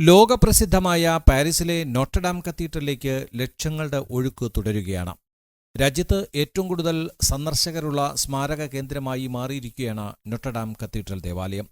ലോകപ്രസിദ്ധമായ പാരീസിലെ നോട്ടഡാം കത്തീഡ്രലിലേക്ക് ലക്ഷങ്ങളുടെ ഒഴുക്ക് തുടരുകയാണ്. രാജ്യത്ത് ഏറ്റവും കൂടുതൽ സന്ദർശകരുള്ള സ്മാരക കേന്ദ്രമായി മാറിയിരിക്കുകയാണ് നോട്ടഡാം കത്തീഡ്രൽ ദേവാലയം.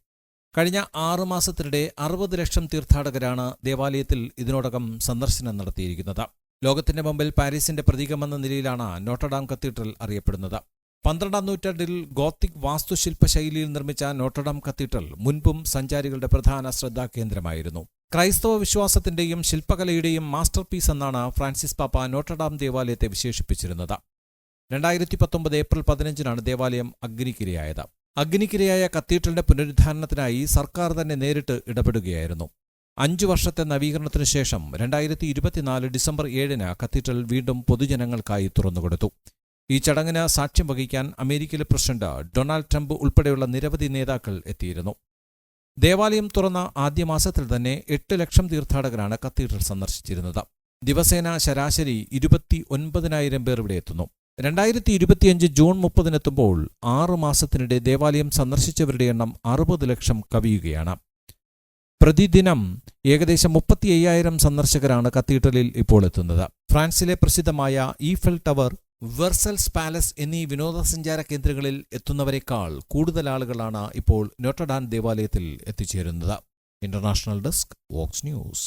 കഴിഞ്ഞ ആറു മാസത്തിനിടെ അറുപത് ലക്ഷം തീർത്ഥാടകരാണ് ദേവാലയത്തിൽ ഇതിനോടകം സന്ദർശനം നടത്തിയിരിക്കുന്നത്. ലോകത്തിന്റെ മുമ്പിൽ പാരീസിന്റെ പ്രതീകമെന്ന നിലയിലാണ് നോട്ടഡാം കത്തീഡ്രൽ അറിയപ്പെടുന്നത്. പന്ത്രണ്ടാം നൂറ്റാണ്ടിൽ ഗോത്തിക് വാസ്തുശില്പ ശൈലിയിൽ നിർമ്മിച്ച നോട്ടഡാം കത്തീഡ്രൽ മുൻപും സഞ്ചാരികളുടെ പ്രധാന ശ്രദ്ധാകേന്ദ്രമായിരുന്നു. ക്രൈസ്തവ വിശ്വാസത്തിന്റെയും ശില്പകലയുടെയും മാസ്റ്റർ പീസ് എന്നാണ് ഫ്രാൻസിസ് പാപ്പ നോട്ടഡാം ദേവാലയത്തെ വിശേഷിപ്പിച്ചിരുന്നത്. രണ്ടായിരത്തി പത്തൊമ്പത് ഏപ്രിൽ പതിനഞ്ചിനാണ് ദേവാലയം അഗ്നിക്കിരയായത്. അഗ്നിക്കിരയായ കത്തീഡ്രലിന്റെ പുനരുദ്ധാരണത്തിനായി സർക്കാർ തന്നെ നേരിട്ട് ഇടപെടുകയായിരുന്നു. അഞ്ചു വർഷത്തെ നവീകരണത്തിനു ശേഷം രണ്ടായിരത്തി ഇരുപത്തിനാല് ഡിസംബർ ഏഴിന് കത്തീഡ്രൽ വീണ്ടും പൊതുജനങ്ങൾക്കായി തുറന്നുകൊടുത്തു. ഈ ചടങ്ങിന് സാക്ഷ്യം വഹിക്കാൻ അമേരിക്കയിലെ പ്രസിഡന്റ് ഡൊണാൾഡ് ട്രംപ് ഉൾപ്പെടെയുള്ള നിരവധി നേതാക്കൾ എത്തിയിരുന്നു. ദേവാലയം തുറന്ന ആദ്യ മാസത്തിൽ തന്നെ എട്ട് ലക്ഷം തീർത്ഥാടകരാണ് കത്തീഡ്രൽ സന്ദർശിച്ചിരുന്നത്. ദിവസേന ശരാശരി ഇരുപത്തി ഒൻപതിനായിരം പേർ ഇവിടെ എത്തുന്നു. രണ്ടായിരത്തി ഇരുപത്തിയഞ്ച് ജൂൺ മുപ്പതിനെത്തുമ്പോൾ ആറു മാസത്തിനിടെ ദേവാലയം സന്ദർശിച്ചവരുടെ എണ്ണം അറുപത് ലക്ഷം കവിയുകയാണ്. പ്രതിദിനം ഏകദേശം മുപ്പത്തി അയ്യായിരം സന്ദർശകരാണ് കത്തീഡ്രലിൽ ഇപ്പോൾ എത്തുന്നത്. ഫ്രാൻസിലെ പ്രസിദ്ധമായ ഈഫൽ ടവർ വെർസൽസ് പാലസ് എന്നീ വിനോദസഞ്ചാര കേന്ദ്രങ്ങളിൽ എത്തുന്നവരെക്കാൾ കൂടുതൽ ആളുകളാണ് ഇപ്പോൾ നോട്ടഡാൻ ദേവാലയത്തിൽ എത്തിച്ചേരുന്നത്. International desk Vox news.